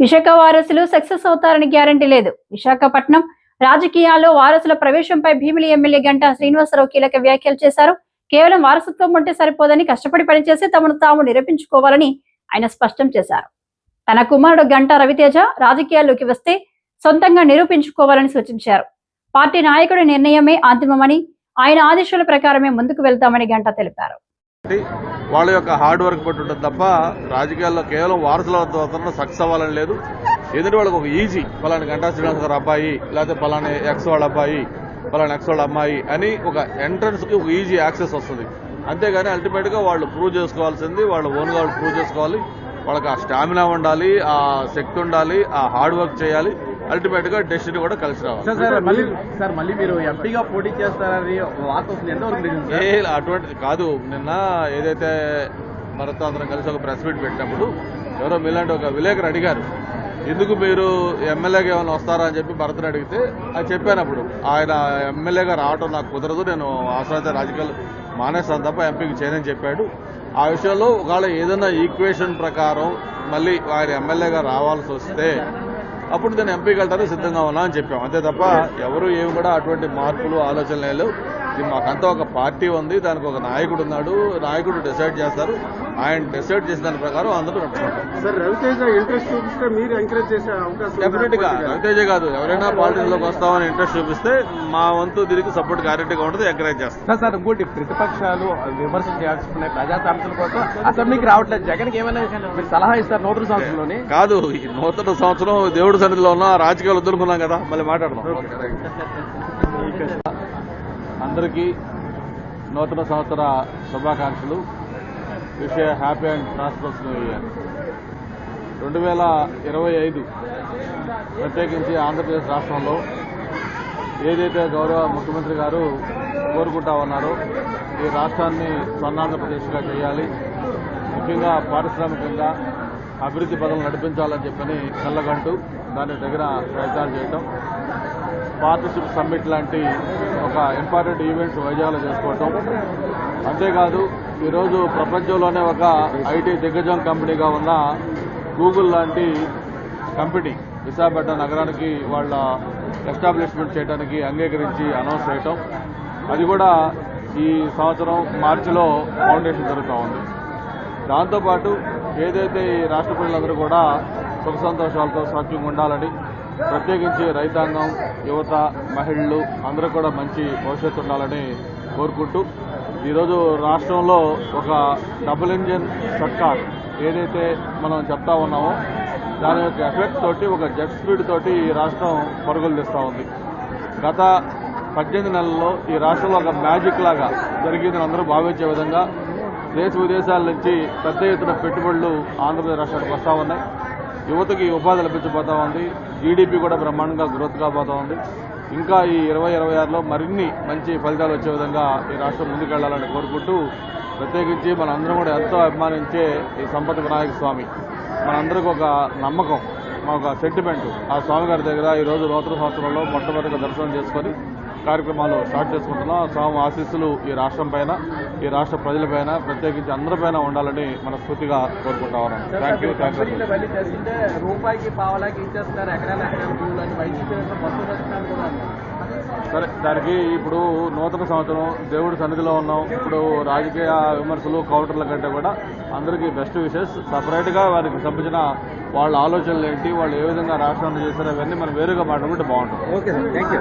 విశాఖ వారసులు సక్సెస్ అవుతారని గ్యారంటీ లేదు. విశాఖపట్నం రాజకీయాల్లో వారసుల ప్రవేశంపై Bheemili M L A Ganta Srinivasarao కీలక వ్యాఖ్యలు చేశారు. కేవలం వారసత్వం ఉంటే సరిపోదని కష్టపడి పనిచేసి తమను తాము నిరూపించుకోవాలని ఆయన స్పష్టం చేశారు. తన కుమారుడు గంటా రవితేజ రాజకీయాల్లోకి వస్తే సొంతంగా నిరూపించుకోవాలని సూచించారు. పార్టీ నాయకుడి నిర్ణయమే అంతిమమని ఆయన ఆదేశాల ప్రకారమే ముందుకు వెళ్తామని గంటా తెలిపారు. వాళ్ళ యొక్క హార్డ్ వర్క్ బట్టి ఉంటుంది తప్ప రాజకీయాల్లో కేవలం వారసుల వద్ద సక్సెస్ అవ్వాలని లేదు. ఎందుకంటే వాళ్ళకి ఒక ఈజీ పలాని గంటా శ్రీనివాస్ గారు అబ్బాయి లేకపోతే పలాని ఎక్స్ వాళ్ళ అబ్బాయి పలాని ఎక్స్ వాళ్ళ అమ్మాయి అని ఒక ఎంట్రన్స్కి ఒక ఈజీ యాక్సెస్ వస్తుంది. అంతేగాని అల్టిమేట్గా వాళ్ళు ప్రూవ్ చేసుకోవాల్సింది వాళ్ళు ఓన్గా వాళ్ళు ప్రూవ్ చేసుకోవాలి. వాళ్ళకి ఆ స్టామినా ఉండాలి ఆ శక్తి ఉండాలి ఆ హార్డ్ వర్క్ చేయాలి. అల్టిమేట్గా డెస్టినీ కూడా కలిసి రావాలి. సార్ మళ్ళీ సార్ మళ్ళీ మీరు ఎంపీగా పోటీ చేస్తారని ఏ అటువంటి కాదు నిన్న ఏదైతే మనతో అందరం కలిసి ఒక ప్రెస్ మీట్ పెట్టినప్పుడు ఎవరో మీలాంటి ఒక విలేకరు అడిగారు ఎందుకు మీరు ఎమ్మెల్యేగా ఏమైనా వస్తారా? అని చెప్పి భరత్ని అడిగితే అది చెప్పాను అప్పుడు. ఆయన ఎమ్మెల్యేగా రావడం నాకు కుదరదు నేను అవసరమైతే రాజకీయాలు మానేస్తాను తప్ప ఎంపీకి చేయనని చెప్పాడు. ఆ విషయంలో ఒకవేళ ఏదైనా ఈక్వేషన్ ప్రకారం మళ్ళీ ఆయన ఎమ్మెల్యేగా రావాల్సి వస్తే అప్పుడు దాన్ని ఎంపీకి వెళ్ళడానికి సిద్ధంగా ఉన్నా అని చెప్పాం. అంతే తప్ప ఎవరు ఏమి కూడా అటువంటి మార్పులు ఆలోచనలు మాకంతా ఒక పార్టీ ఉంది దానికి ఒక నాయకుడు ఉన్నాడు నాయకుడు డిసైడ్ చేస్తారు. ఆయన డిసైడ్ చేసిన దాని ప్రకారం అందరూ నడుచుకుంటాం సార్ రవితేజ ఇంట్రెస్ట్ చూపిస్తే మీరు ఎంకరేజ్ చేసే అవకాశం డెఫినెట్గా రవితేజ కాదు ఎవరైనా పాలిటిక్స్లోకి వస్తామని ఇంట్రెస్ట్ చూపిస్తే మా వంతు దీనికి సపోర్ట్ గ్యారెంటీగా ఉంటుంది ఎంకరేజ్ చేస్తాం. సార్ సార్ ఇంకోటి ప్రతిపక్షాలు విమర్శలు చేయాల్సి ఉన్నాయి ప్రజా సమస్యల కోసం అసెంబ్లీకి రావట్లేదు. జగన్కి ఏమైనా మీరు సలహా ఇస్తారు నూతన సంవత్సరంలోని? కాదు ఈ నూతన సంవత్సరం దేవుడి సన్నిధిలో ఉన్న రాజకీయాలు వదులుకున్నాం కదా మళ్ళీ మాట్లాడదాం. అందరికీ నూతన సంవత్సర శుభాకాంక్షలు. విషయ happy and prosperous new year రెండు వేల ఇరవై ఐదు ప్రత్యేకించి ఆంధ్రప్రదేశ్ రాష్ట్రంలో ఏదైతే గౌరవ ముఖ్యమంత్రి గారు కోరుకుంటా ఉన్నారో ఈ రాష్ట్రాన్ని స్వర్ణాంధ్రప్రదేశ్గా చేయాలి. ముఖ్యంగా పారిశ్రామికంగా అభివృద్ధి పదవులు నడిపించాలని చెప్పని కళ్ళగంటూ దాని దగ్గర ప్రయత్నాలు చేయటం. పార్ట్నర్షిప్ సమ్మిట్ లాంటి ఒక ఇంపార్టెంట్ ఈవెంట్స్ వైజాగ్లో చేసుకోవటం అంతేకాదు ఈరోజు ప్రపంచంలోనే ఒక ఐటీ దిగ్గజం కంపెనీగా ఉన్న గూగుల్ లాంటి కంపెనీ విశాఖపట్నం నగరానికి వాళ్ళ ఎస్టాబ్లిష్మెంట్ చేయడానికి అంగీకరించి అనౌన్స్ చేయటం. అది కూడా ఈ సంవత్సరం మార్చిలో ఫౌండేషన్ జరుగుతూ ఉంది. దాంతోపాటు ఏదైతే ఈ రాష్ట్ర ప్రజలందరూ కూడా సుఖ సంతోషాలతో సౌఖ్యంగా ఉండాలని ప్రత్యేకించి రైతాంగం యువత మహిళలు అందరూ కూడా మంచి భవిష్యత్తు ఉండాలని కోరుకుంటూ ఈరోజు రాష్ట్రంలో ఒక డబుల్ ఇంజిన్ సర్కార్ ఏదైతే మనం చెప్తా ఉన్నామో దాని యొక్క ఎఫెక్ట్ తోటి ఒక జెట్ స్పీడ్ తోటి ఈ రాష్ట్రం పరుగులు తెస్తా ఉంది. గత పద్దెనిమిది నెలల్లో ఈ రాష్ట్రంలో ఒక మ్యాజిక్ లాగా జరిగిందని అందరూ భావించే విధంగా దేశ విదేశాల నుంచి పెద్ద ఎత్తున పెట్టుబడులు ఆంధ్రప్రదేశ్ రాష్ట్రానికి వస్తూ ఉన్నాయి. యువతకి ఉపాధి లభించబోతా ఉంది. జీడీపీ కూడా బ్రహ్మాండంగా గ్రోత్ కాబోతా ఉంది. ఇంకా ఈ ఇరవై ఇరవై ఆరులో మరిన్ని మంచి ఫలితాలు వచ్చే విధంగా ఈ రాష్ట్రం ముందుకెళ్ళాలని కోరుకుంటూ ప్రత్యేకించి మనందరం కూడా ఎంతో అభిమానించే ఈ సంపద వినాయక స్వామి. మనందరికి ఒక నమ్మకం మా ఒక సెంటిమెంట్ ఆ స్వామి గారి దగ్గర ఈరోజు రోజు నూతన సంవత్సరంలో మొట్టమొదటిగా దర్శనం చేసుకొని కార్యక్రమాలు స్టార్ట్ చేసుకుంటున్నాం. స్వామి ఆశీస్సులు ఈ రాష్ట్రం పైన ఈ రాష్ట్ర ప్రజలపైన ప్రత్యేకించి అందరిపైన ఉండాలని మనస్ఫూర్తిగా కోరుకుంటా ఉన్నాం. థ్యాంక్ యూ థ్యాంక్ రూపాయికి పావలాకి. సరే దానికి ఇప్పుడు నూతన సంవత్సరం దేవుడి సన్నిధిలో ఉన్నాం. ఇప్పుడు రాజకీయ విమర్శలు కౌంటర్ల కంటే కూడా అందరికీ బెస్ట్ విషెస్ సపరేట్గా వారికి సంబంధించిన వాళ్ళ ఆలోచనలు ఏంటి వాళ్ళు ఏ విధంగా రాష్ట్రాన్ని చేశారో అవన్నీ మనం వేరుగా మాట్లాడుకుంటే బాగుంటుంది. Okay sir thank you